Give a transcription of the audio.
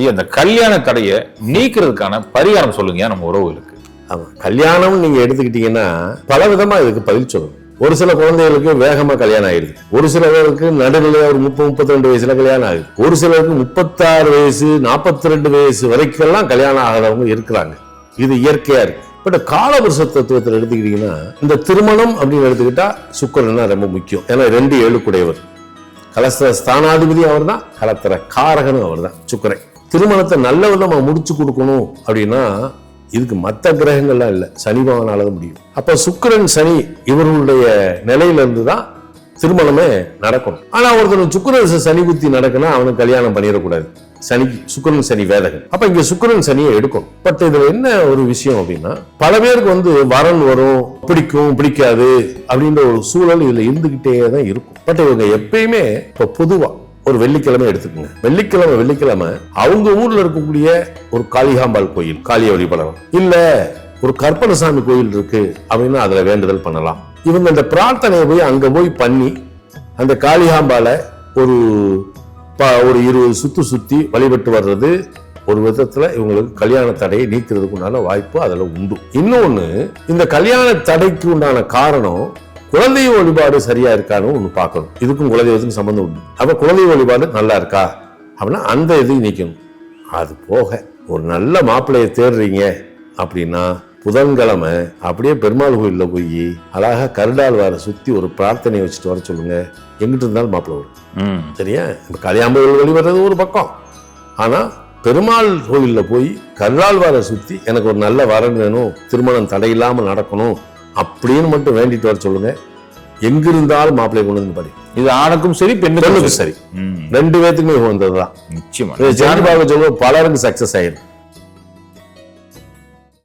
ஐயா இந்த கல்யாண தடையை நீக்கிறதுக்கான பரிகாரம் சொல்லுங்க நம்ம உறவுகளுக்கு? ஆமாம் கல்யாணம் நீங்க எடுத்துக்கிட்டீங்கன்னா பல விதமா இதுக்கு பதில் சொல்லணும் ஒரு சில குழந்தைகளுக்கு வேகமா கல்யாணம் ஆயிடுது. ஒரு சில பேருக்கு நடுநிலையா ஒரு முப்பது முப்பத்தி ரெண்டு வயசுல கல்யாணம் ஆகுது. ஒரு சிலருக்கு முப்பத்தாறு வயசு நாற்பத்தி ரெண்டு வயசு வரைக்கெல்லாம் கல்யாணம் ஆகிறவங்க இருக்கிறாங்க. இது இயற்கையா இருக்கு. பட் காலபுருஷ தத்துவத்தில் எடுத்துக்கிட்டீங்கன்னா இந்த திருமணம் அப்படின்னு எடுத்துக்கிட்டா சுக்கரன்னா ரொம்ப முக்கியம். ஏன்னா ரெண்டு ஏழுக்குடையவர். கலஸ்தர ஸ்தானாதிபதி அவர் தான் கலத்திர காரகனும் அவர் தான் சுக்கரை திருமணத்தை நல்ல விதமாக முடிச்சு கொடுக்கணும் அப்படின்னா இதுக்கு மற்ற கிரகங்கள்லாம் இல்லை. சனி பகவானால தான் முடியும். அப்போ சுக்கிரன் சனி இவர்களுடைய நிலையிலேருந்து தான் திருமணமே நடக்கணும். ஆனால் ஒருத்தர் சுக்கிரன் சனி புத்தி நடக்குன்னா அவனுக்கு கல்யாணம் பண்ணிடக்கூடாது. சனி சுக்கரன் சனி வேதகன். அப்ப இங்க சுக்கிரன் சனியை எடுக்கும் பட் இதுல என்ன ஒரு விஷயம் அப்படின்னா பல பேருக்கு வந்து வரன் வரும் பிடிக்கும் பிடிக்காது அப்படின்ற ஒரு சூழல் இதுல இருந்துகிட்டே தான் இருக்கும். பட் இவங்க எப்பயுமே இப்ப பொதுவா ஒரு வெள்ளிக்கிழமை எடுத்துக்கோங்க. வெள்ளிக்கிழமை வெள்ளிக்கிழமை அவங்க ஊர்ல இருக்கக்கூடிய ஒரு காளிகாம்பாள் கோயில் காளிய வழிபடலாம். இல்ல ஒரு கற்பனசாமி கோயில் இருக்கு அப்படின்னா அதுல வேண்டுதல் பண்ணலாம். இவங்க அந்த பிரார்த்தனையை போய் அங்க போய் பண்ணி அந்த காளிகாம்பால ஒரு ப- ஒரு இருபது சுத்து சுத்தி வழிபட்டு வர்றது ஒரு விதத்துல இவங்களுக்கு கல்யாண தடையை நீக்கிறதுக்கு உண்டான வாய்ப்பு அதுல உண்டு. இன்னொன்னு இந்த கல்யாண தடைக்கு உண்டான காரணம் குழந்தை வழிபாடு சரியா இருக்கான்னு ஒண்ணு பார்க்கணும். இதுக்கும் குலதெய்வத்துக்கும் சம்பந்தம் உண்டு. அப்ப குழந்தை வழிபாடு நல்லா இருக்கா? அப்படின்னா அந்த இதையும் நீக்கணும். அது போக ஒரு நல்ல மாப்பிள்ளையை தேடுறீங்க அப்படின்னா புதன்கிழமை அப்படியே பெருமாள் கோயில்ல போய் அழகா கருடாழ்வாரை சுத்தி ஒரு பிரார்த்தனையை வச்சுட்டு வர சொல்லுங்க. எங்கிட்டு இருந்தாலும் மாப்பிள்ளை வரும். சரியா? இந்த கல்யாணம் வழிபடுறது ஒரு பக்கம். ஆனா பெருமாள் கோவில்ல போய் கருடாழ்வாரை சுத்தி எனக்கு ஒரு நல்ல வரன் வேணும். திருமணம் தடையில்லாம நடக்கணும். அப்படின்னு மட்டும் வேண்டிட்டு வர சொல்லுங்க. எங்கிருந்தாலும் மாப்பிள்ளை கொண்டு வந்து படி. இது ஆணுக்கும் சரி பெண்ணுக்கும் பெண்ணுக்கு சரி. ரெண்டு பேத்துக்குமே வந்ததுதான் நிச்சயமா சொல்லுவோம் பலருக்கு சக்சஸ் ஆயிடும்